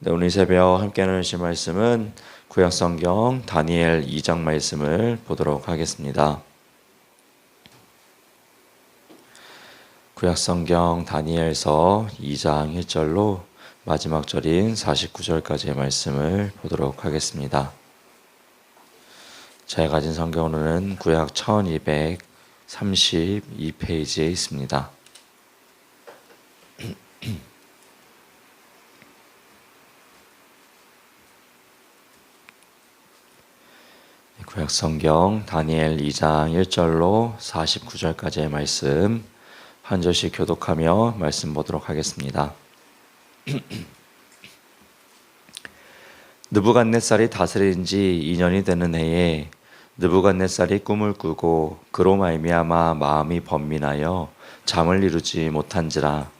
네, 오늘 새벽 함께 나누실 말씀은 구약성경 다니엘 2장 말씀을 보도록 하겠습니다. 구약성경 다니엘서 2장 1절로 마지막 절인 49절까지의 말씀을 보도록 하겠습니다. 제가 가진 성경으로는 구약 1232페이지에 있습니다. 구약 성경 다니엘 2장 1절로 49절까지의 말씀 한 절씩 교독하며 말씀 보도록 하겠습니다. 느부갓네살이 다스린 지 2년이 되는 해에 느부갓네살이 꿈을 꾸고 그로 말미암아 마음이 번민하여 잠을 이루지 못한지라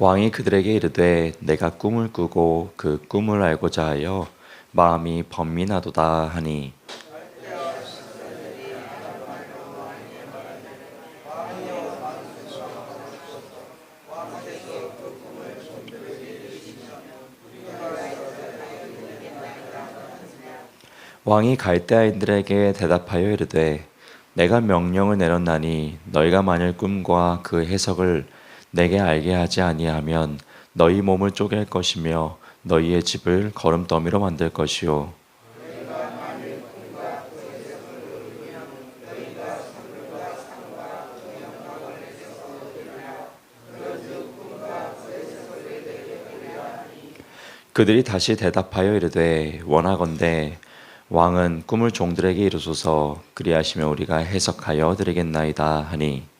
왕이 그들에게 이르되 내가 꿈을 꾸고 그 꿈을 알고자 하여 마음이 번민하도다 하니. 왕이 갈대아인들에게 대답하여 이르되 내가 명령을 내렸나니 너희가 만일 꿈과 그 해석을 내게 알게 하지 아니하면 너희 몸을 쪼갤 것이며 너희의 집을 거름더미로 만들 것이요. 그들이 다시 대답하여 이르되 원하건대 왕은 꿈을 종들에게 이루소서. 그리하시며 우리가 해석하여 드리겠나이다 하니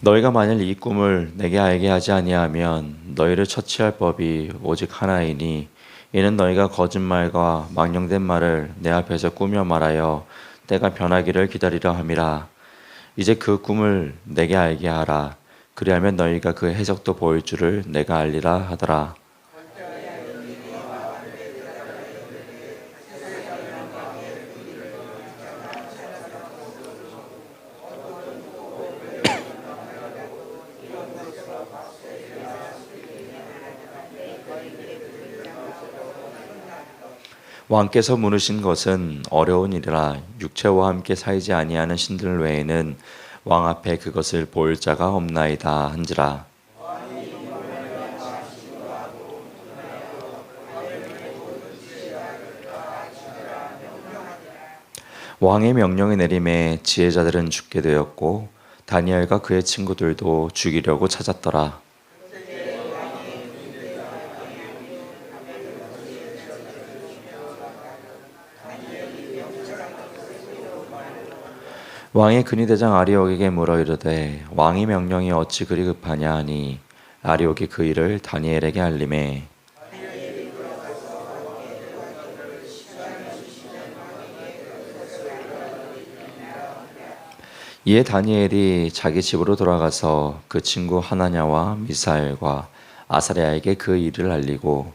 너희가 만일 이 꿈을 내게 알게 하지 아니하면 너희를 처치할 법이 오직 하나이니 이는 너희가 거짓말과 망령된 말을 내 앞에서 꾸며 말하여 때가 변하기를 기다리려 함이라. 이제 그 꿈을 내게 알게 하라. 그리하면 너희가 그 해석도 보일 줄을 내가 알리라 하더라 왕께서 물으신 것은 어려운 일이라 육체와 함께 살지 아니하는 신들 외에는 왕 앞에 그것을 보일 자가 없나이다 한지라. 왕의 명령의 내림에 지혜자들은 죽게 되었고 다니엘과 그의 친구들도 죽이려고 찾았더라. 왕의 근위대장 아리옥에게 물어 이르되 왕의 명령이 어찌 그리 급하냐 하니 아리옥이 그 일을 다니엘에게 알림해 이에 다니엘이 자기 집으로 돌아가서 그 친구 하나냐와 미사엘과 아사랴에게 그 일을 알리고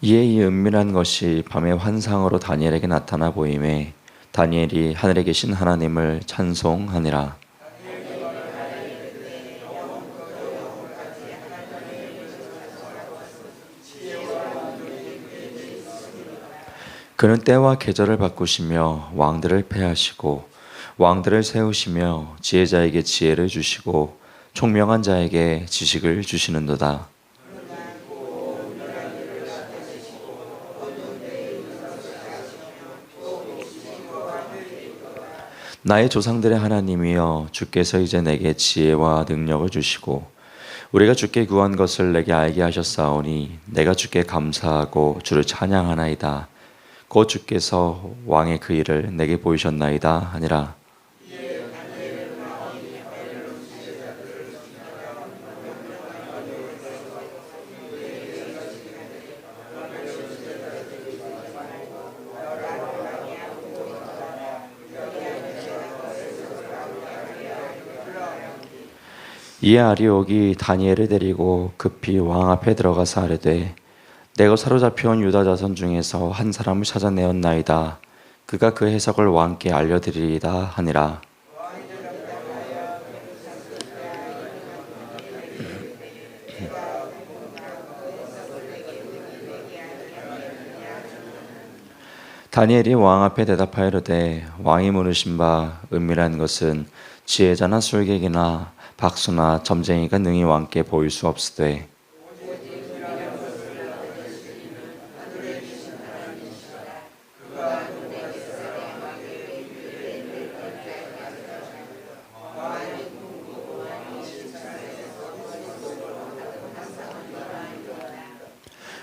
이에 이 은밀한 것이 밤의 환상으로 다니엘에게 나타나 보임에 다니엘이 하늘에 계신 하나님을 찬송하니라. 그는 때와 계절을 바꾸시며 왕들을 패하시고 왕들을 세우시며 지혜자에게 지혜를 주시고 총명한 자에게 지식을 주시는도다. 나의 조상들의 하나님이여 주께서 이제 내게 지혜와 능력을 주시고 우리가 주께 구한 것을 내게 알게 하셨사오니 내가 주께 감사하고 주를 찬양하나이다. 곧 주께서 왕의 그 일을 내게 보이셨나이다 하니라. 이에 아리옥이 다니엘을 데리고 급히 왕 앞에 들어가서 아뢰되 내가 사로잡혀온 유다 자손 중에서 한 사람을 찾아내었나이다. 그가 그 해석을 왕께 알려드리리다 하니라. 다니엘이 왕 앞에 대답하여되 왕이 물으신 바 은밀한 것은 지혜자나 술객이나 박수나 점쟁이가 능히 왕께 보일 수 없으되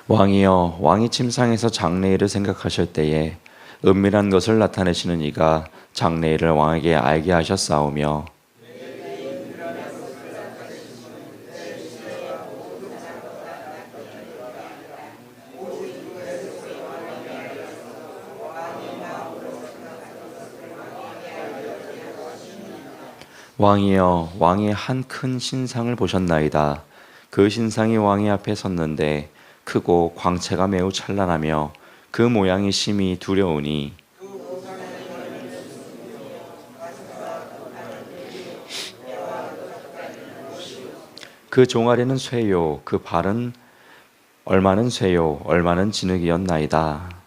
왕이여 왕이 침상에서 장래일을 생각하실 때에 은밀한 것을 나타내시는 이가 장래일을 왕에게 알게 하셨사오며 왕이여 왕이 한큰 신상을 보셨나이다. 그 신상이 왕의 앞에 섰는데 크고 광채가 매우 찬란하며 그 모양이 심히 두려우니 그 종아리는 쇠요 그 발은 얼마는 쇠요 얼마는 진흙이었나이다.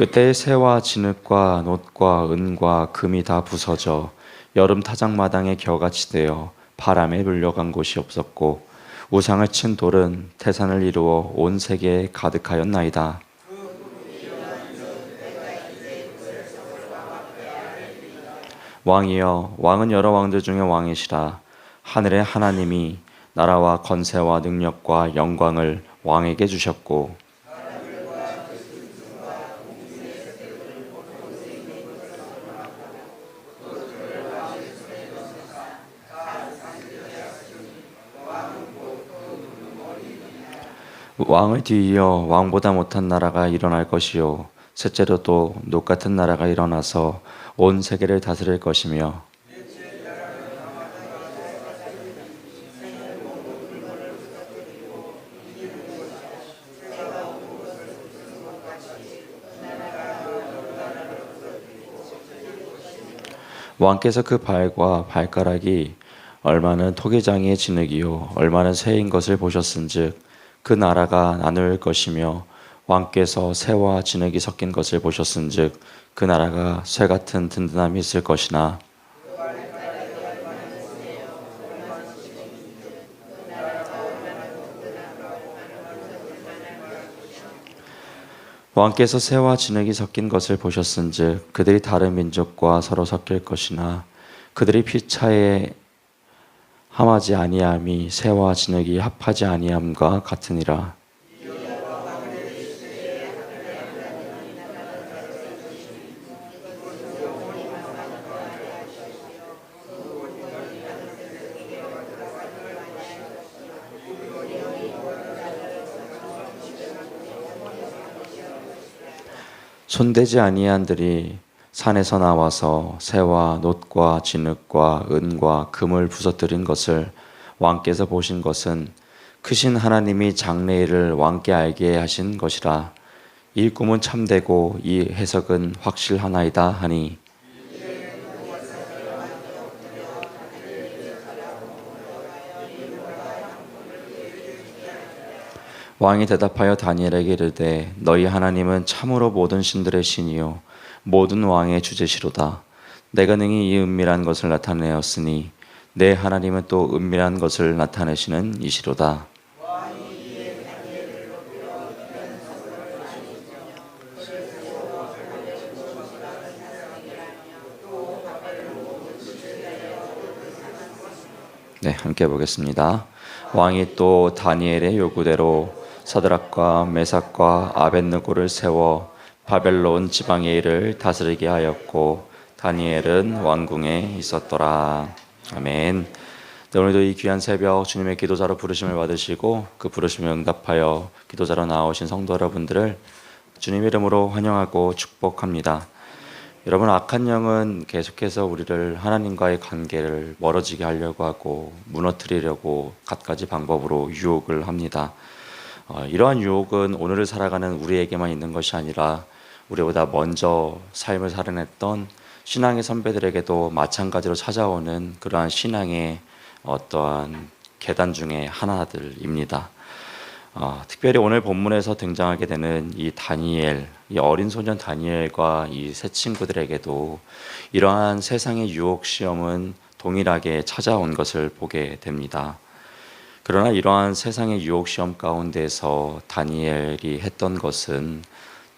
그때 새와 진흙과 놋과 은과 금이 다 부서져 여름 타작 마당에 겨같이 되어 바람에 불려간 곳이 없었고 우상을 친 돌은 태산을 이루어 온 세계에 가득하였나이다. 왕이여 왕은 여러 왕들 중에 왕이시라 하늘의 하나님이 나라와 건세와 능력과 영광을 왕에게 주셨고 왕을 뒤이어 왕보다 못한 나라가 일어날 것이요. 셋째로 또 녹 같은 나라가 일어나서 온 세계를 다스릴 것이며. 왕께서 그 발과 발가락이 얼마는 토기장이의 진흙이요. 얼마는 새인 것을 보셨은즉 그 나라가 나눌 것이며 왕께서 새와 진흙이 섞인 것을 보셨은즉 그 나라가 쇠 같은 든든함이 있을 것이나. 왕께서 새와 진흙이 섞인 것을 보셨은즉 그들이 다른 민족과 서로 섞일 것이나 그들이 피차에 함하지 아니함이 새와 진흙이 합하지 아니함과 같으니라. 손대지 아니한들이 산에서 나와서 새와 놋과 진흙과 은과 금을 부서뜨린 것을 왕께서 보신 것은 크신 하나님이 장래일을 왕께 알게 하신 것이라. 이 꿈은 참되고 이 해석은 확실하나이다 하니. 왕이 대답하여 다니엘에게 이르되 너희 하나님은 참으로 모든 신들의 신이요 모든 왕의 주제시로다. 내가 능히 이 은밀한 것을 나타내었으니 내 하나님은 또 은밀한 것을 나타내시는 이시로다. 네, 함께 보겠습니다. 왕이 또 다니엘의 요구대로 사드락과 메삭과 아벤느고를 세워 바벨론 지방의 일을 다스리게 하였고 다니엘은 왕궁에 있었더라. 아멘. 네, 오늘도 이 귀한 새벽 주님의 기도자로 부르심을 받으시고 그 부르심에 응답하여 기도자로 나오신 성도 여러분들을 주님 이름으로 환영하고 축복합니다. 여러분 악한 영은 계속해서 우리를 하나님과의 관계를 멀어지게 하려고 하고 무너뜨리려고 갖가지 방법으로 유혹을 합니다. 어, 이러한 유혹은 오늘을 살아가는 우리에게만 있는 것이 아니라 우리보다 먼저 삶을 살아냈던 신앙의 선배들에게도 마찬가지로 찾아오는 그러한 신앙의 어떠한 계단 중에 하나들입니다. 어, 특별히 오늘 본문에서 등장하게 되는 이 다니엘, 이 어린 소년 다니엘과 이 세 친구들에게도 이러한 세상의 유혹 시험은 동일하게 찾아온 것을 보게 됩니다. 그러나 이러한 세상의 유혹 시험 가운데서 다니엘이 했던 것은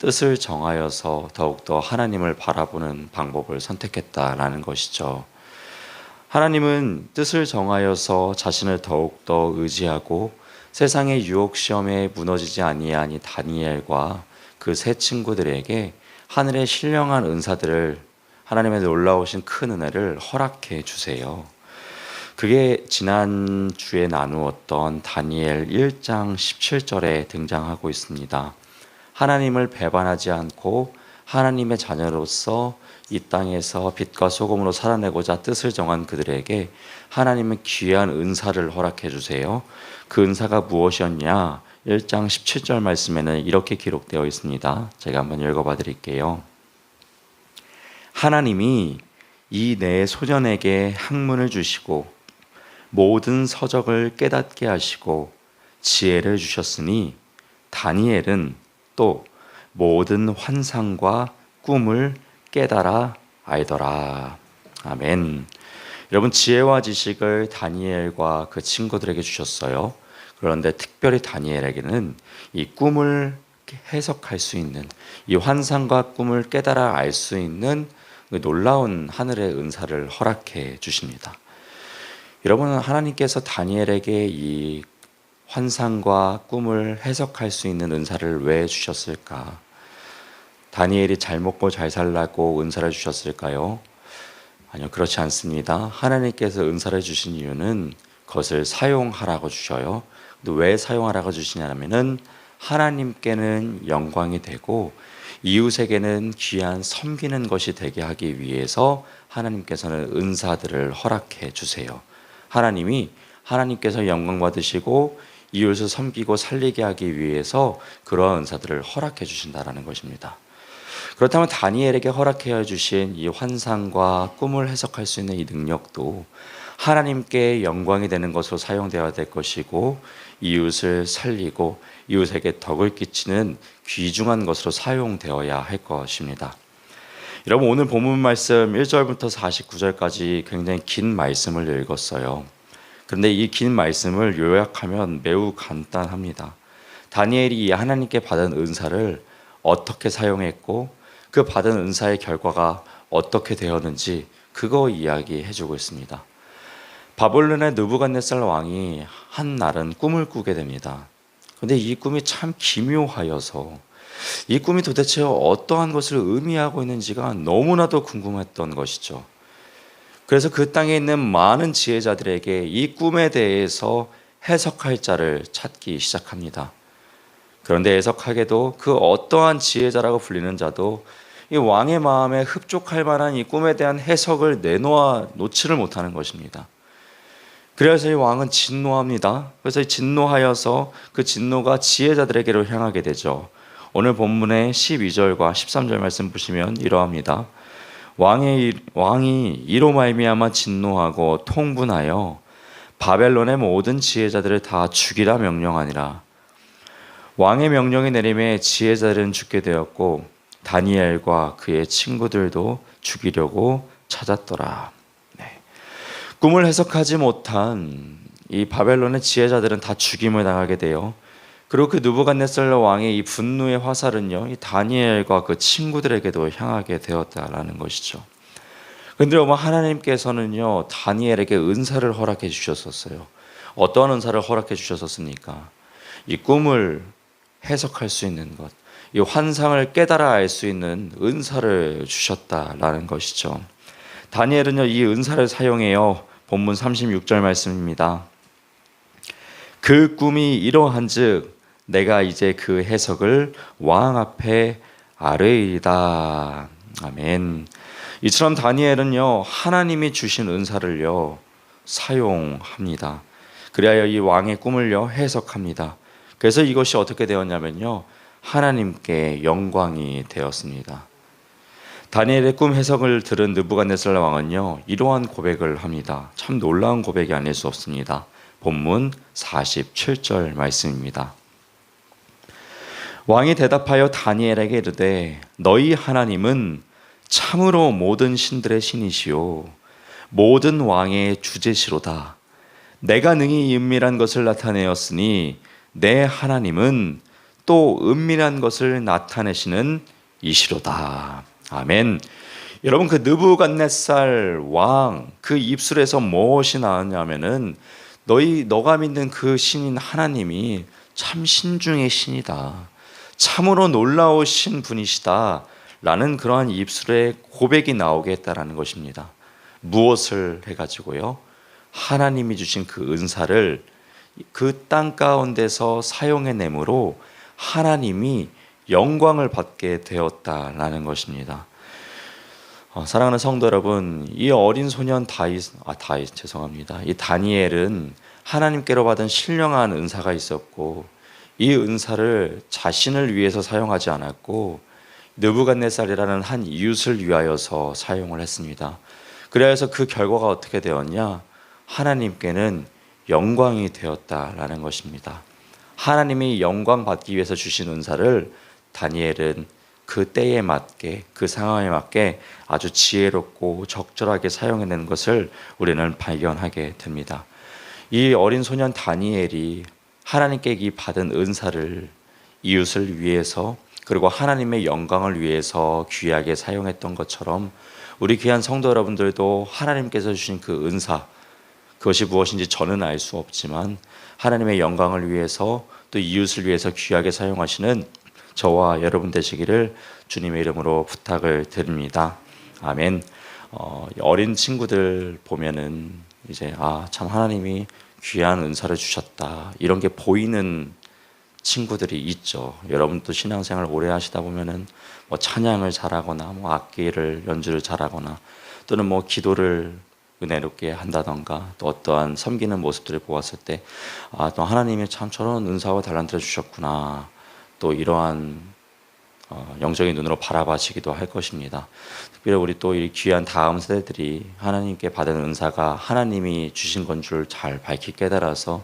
뜻을 정하여서 더욱더 하나님을 바라보는 방법을 선택했다라는 것이죠. 하나님은 뜻을 정하여서 자신을 더욱더 의지하고 세상의 유혹 시험에 무너지지 아니하니 다니엘과 그 세 친구들에게 하늘의 신령한 은사들을 하나님의 놀라우신 큰 은혜를 허락해 주세요. 그게 지난 주에 나누었던 다니엘 1장 17절에 등장하고 있습니다. 하나님을 배반하지 않고 하나님의 자녀로서 이 땅에서 빛과 소금으로 살아내고자 뜻을 정한 그들에게 하나님은 귀한 은사를 허락해 주세요. 그 은사가 무엇이었냐? 1장 17절 말씀에는 이렇게 기록되어 있습니다. 제가 한번 읽어봐 드릴게요. 하나님이 이 내 소년에게 학문을 주시고 모든 서적을 깨닫게 하시고 지혜를 주셨으니 다니엘은 또 모든 환상과 꿈을 깨달아 알더라. 아멘. 여러분 지혜와 지식을 다니엘과 그 친구들에게 주셨어요. 그런데 특별히 다니엘에게는 이 꿈을 해석할 수 있는 이 환상과 꿈을 깨달아 알 수 있는 그 놀라운 하늘의 은사를 허락해 주십니다. 여러분은 하나님께서 다니엘에게 이 환상과 꿈을 해석할 수 있는 은사를 왜 주셨을까? 다니엘이 잘 먹고 잘 살라고 은사를 주셨을까요? 아니요, 그렇지 않습니다. 하나님께서 은사를 주신 이유는 그것을 사용하라고 주셔요. 근데 왜 사용하라고 주시냐면은 하나님께는 영광이 되고 이웃에게는 귀한 섬기는 것이 되게 하기 위해서 하나님께서는 은사들을 허락해 주세요. 하나님이 하나님께서 영광 받으시고 이웃을 섬기고 살리게 하기 위해서 그러한 은사들을 허락해 주신다라는 것입니다. 그렇다면 다니엘에게 허락해 주신 이 환상과 꿈을 해석할 수 있는 이 능력도 하나님께 영광이 되는 것으로 사용되어야 될 것이고 이웃을 살리고 이웃에게 덕을 끼치는 귀중한 것으로 사용되어야 할 것입니다. 여러분 오늘 본문 말씀 1절부터 49절까지 굉장히 긴 말씀을 읽었어요. 그런데 이 긴 말씀을 요약하면 매우 간단합니다. 다니엘이 하나님께 받은 은사를 어떻게 사용했고 그 받은 은사의 결과가 어떻게 되었는지 그거 이야기해 주고 있습니다. 바벨론의 느부갓네살 왕이 한 날은 꿈을 꾸게 됩니다. 근데 이 꿈이 참 기묘하여서 이 꿈이 도대체 어떠한 것을 의미하고 있는지가 너무나도 궁금했던 것이죠. 그래서 그 땅에 있는 많은 지혜자들에게 이 꿈에 대해서 해석할 자를 찾기 시작합니다. 그런데 해석하게도 그 어떠한 지혜자라고 불리는 자도 이 왕의 마음에 흡족할 만한 이 꿈에 대한 해석을 내놓아 놓지를 못하는 것입니다. 그래서 이 왕은 진노합니다. 그래서 진노하여서 그 진노가 지혜자들에게로 향하게 되죠. 오늘 본문의 12절과 13절 말씀 보시면 이러합니다. 왕의 왕이 이로 말미암아 진노하고 통분하여 바벨론의 모든 지혜자들을 다 죽이라 명령하니라. 왕의 명령이 내림에 지혜자들은 죽게 되었고 다니엘과 그의 친구들도 죽이려고 찾았더라. 꿈을 해석하지 못한 이 바벨론의 지혜자들은 다 죽임을 당하게 돼요. 그리고 그 누부갓네살러 왕의 이 분노의 화살은요, 이 다니엘과 그 친구들에게도 향하게 되었다라는 것이죠. 근데 여러 하나님께서는요, 다니엘에게 은사를 허락해 주셨었어요. 어떠한 은사를 허락해 주셨었습니까? 이 꿈을 해석할 수 있는 것, 이 환상을 깨달아 알 수 있는 은사를 주셨다라는 것이죠. 다니엘은요, 이 은사를 사용해요. 본문 36절 말씀입니다. 그 꿈이 이러한 즉 내가 이제 그 해석을 왕 앞에 아뢰이다. 아멘. 이처럼 다니엘은요 하나님이 주신 은사를요 사용합니다. 그리하여 이 왕의 꿈을요 해석합니다. 그래서 이것이 어떻게 되었냐면요 하나님께 영광이 되었습니다. 다니엘의 꿈 해석을 들은 느부갓네살 왕은요 이러한 고백을 합니다. 참 놀라운 고백이 아닐 수 없습니다. 본문 47절 말씀입니다. 왕이 대답하여 다니엘에게 이르되 너희 하나님은 참으로 모든 신들의 신이시요 모든 왕의 주제시로다. 내가 능히 이 은밀한 것을 나타내었으니 내 하나님은 또 은밀한 것을 나타내시는 이시로다. 아멘. 여러분 그 느부갓네살 왕 그 입술에서 무엇이 나왔냐면은 너희 너가 믿는 그 신인 하나님이 참 신중의 신이다. 참으로 놀라우신 분이시다. 라는 그러한 입술의 고백이 나오게 했다라는 것입니다. 무엇을 해가지고요? 하나님이 주신 그 은사를 그 땅 가운데서 사용해내므로 하나님이 영광을 받게 되었다라는 것입니다. 어, 사랑하는 성도 여러분, 이 어린 소년 다윗, 아 다윗 죄송합니다. 이 다니엘은 하나님께로 받은 신령한 은사가 있었고 이 은사를 자신을 위해서 사용하지 않았고 느부갓네살이라는 한 이웃을 위하여서 사용을 했습니다. 그래서 그 결과가 어떻게 되었냐? 하나님께는 영광이 되었다라는 것입니다. 하나님이 영광 받기 위해서 주신 은사를 다니엘은 그 때에 맞게 그 상황에 맞게 아주 지혜롭고 적절하게 사용해내는 것을 우리는 발견하게 됩니다. 이 어린 소년 다니엘이 하나님께 이 받은 은사를 이웃을 위해서 그리고 하나님의 영광을 위해서 귀하게 사용했던 것처럼 우리 귀한 성도 여러분들도 하나님께서 주신 그 은사 그것이 무엇인지 저는 알 수 없지만 하나님의 영광을 위해서 또 이웃을 위해서 귀하게 사용하시는 저와 여러분 되시기를 주님의 이름으로 부탁을 드립니다. 아멘. 어, 어린 친구들 보면은 이제 아 참 하나님이 귀한 은사를 주셨다 이런 게 보이는 친구들이 있죠. 여러분도 신앙생활 오래 하시다 보면은 뭐 찬양을 잘하거나 뭐 악기를 연주를 잘하거나 또는 뭐 기도를 은혜롭게 한다던가 또 어떠한 섬기는 모습들을 보았을 때 아 또 하나님이 참 저런 은사와 달란트를 주셨구나 또 이러한 어, 영적인 눈으로 바라봐시기도 할 것입니다. 특별히 우리 또 이 귀한 다음 세대들이 하나님께 받은 은사가 하나님이 주신 건 줄 잘 밝히 깨달아서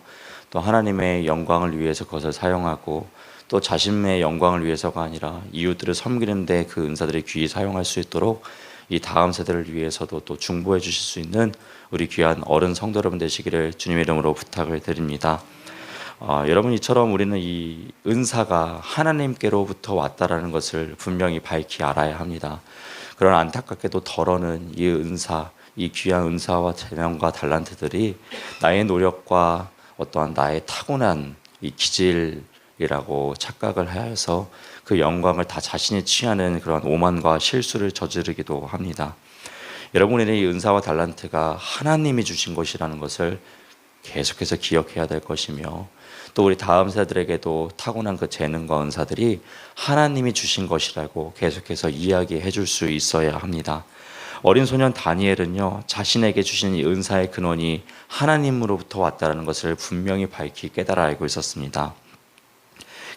또 하나님의 영광을 위해서 그것을 사용하고 또 자신의 영광을 위해서가 아니라 이웃들을 섬기는데 그 은사들이 귀히 사용할 수 있도록 이 다음 세대를 위해서도 또 중보해 주실 수 있는 우리 귀한 어른 성도 여러분 되시기를 주님의 이름으로 부탁을 드립니다. 어, 여러분 이처럼 우리는 이 은사가 하나님께로부터 왔다라는 것을 분명히 밝히 알아야 합니다. 그런 안타깝게도 덜어는 이 은사, 이 귀한 은사와 재능과 달란트들이 나의 노력과 어떠한 나의 타고난 이 기질이라고 착각을 하여서 그 영광을 다 자신이 취하는 그런 오만과 실수를 저지르기도 합니다. 여러분의 이 은사와 달란트가 하나님이 주신 것이라는 것을 계속해서 기억해야 될 것이며 또 우리 다음 세들에게도 타고난 그 재능과 은사들이 하나님이 주신 것이라고 계속해서 이야기해 줄 수 있어야 합니다. 어린 소년 다니엘은요 자신에게 주신 이 은사의 근원이 하나님으로부터 왔다는 것을 분명히 밝히 깨달아 알고 있었습니다.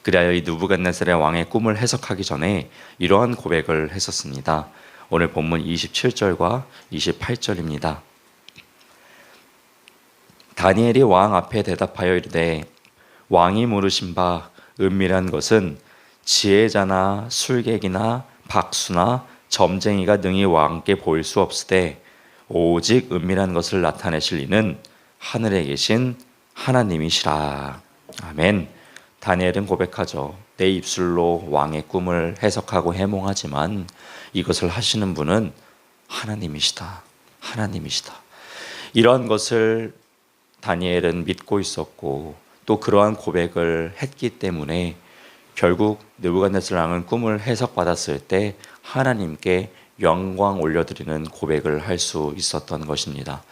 그리하여 이 누부갓네살의 왕의 꿈을 해석하기 전에 이러한 고백을 했었습니다. 오늘 본문 27절과 28절입니다. 다니엘이 왕 앞에 대답하여 이르되 왕이 물으신 바 은밀한 것은 지혜자나 술객이나 박수나 점쟁이가 능히 왕께 보일 수 없으되 오직 은밀한 것을 나타내실 이는 하늘에 계신 하나님이시라. 아멘. 다니엘은 고백하죠. 내 입술로 왕의 꿈을 해석하고 해몽하지만 이것을 하시는 분은 하나님이시다. 하나님이시다. 이러한 것을 다니엘은 믿고 있었고 또 그러한 고백을 했기 때문에 결국 느부갓네살 왕은 꿈을 해석받았을 때 하나님께 영광 올려드리는 고백을 할 수 있었던 것입니다.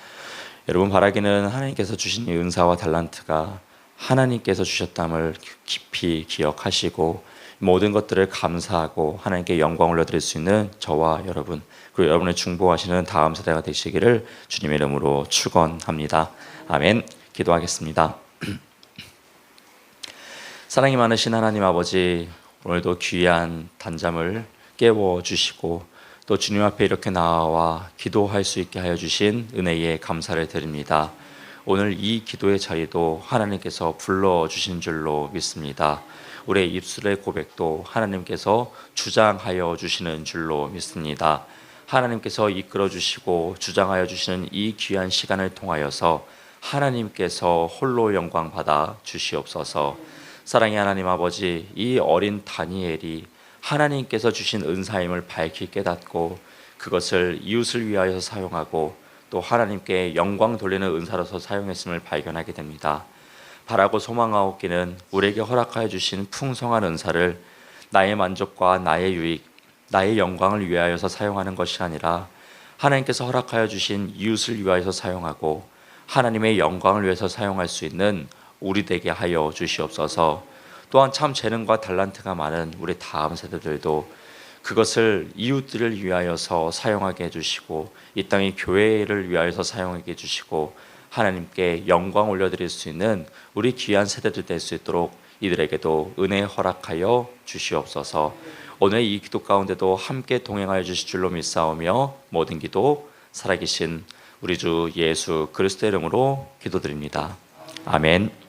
여러분 바라기는 하나님께서 주신 이 은사와 달란트가 하나님께서 주셨담을 깊이 기억하시고 모든 것들을 감사하고 하나님께 영광 올려드릴 수 있는 저와 여러분 그리고 여러분의 중보하시는 다음 세대가 되시기를 주님의 이름으로 축원합니다. 아멘. 기도하겠습니다. 사랑이 많으신 하나님 아버지 오늘도 귀한 단잠을 깨워 주시고 또 주님 앞에 이렇게 나와 기도할 수 있게 하여 주신 은혜에 감사를 드립니다. 오늘 이 기도의 자리도 하나님께서 불러 주신 줄로 믿습니다. 우리의 입술의 고백도 하나님께서 주장하여 주시는 줄로 믿습니다. 하나님께서 이끌어 주시고 주장하여 주시는 이 귀한 시간을 통하여서 하나님께서 홀로 영광 받아 주시옵소서. 사랑의 하나님 아버지, 이 어린 다니엘이 하나님께서 주신 은사임을 밝히 깨닫고 그것을 이웃을 위하여 사용하고 또 하나님께 영광 돌리는 은사로서 사용했음을 발견하게 됩니다. 바라고 소망하옵기는 우리에게 허락하여 주신 풍성한 은사를 나의 만족과 나의 유익, 나의 영광을 위하여서 사용하는 것이 아니라 하나님께서 허락하여 주신 이웃을 위하여서 사용하고 하나님의 영광을 위해서 사용할 수 있는 우리 되게 하여 주시옵소서. 또한 참 재능과 달란트가 많은 우리 다음 세대들도 그것을 이웃들을 위하여서 사용하게 해주시고 이 땅의 교회를 위하여서 사용하게 해주시고 하나님께 영광 올려드릴 수 있는 우리 귀한 세대들 될 수 있도록 이들에게도 은혜 허락하여 주시옵소서. 오늘 이 기도 가운데도 함께 동행하여 주실 줄로 믿사오며 모든 기도 살아계신 우리 주 예수 그리스도 이름으로 기도드립니다. 아멘.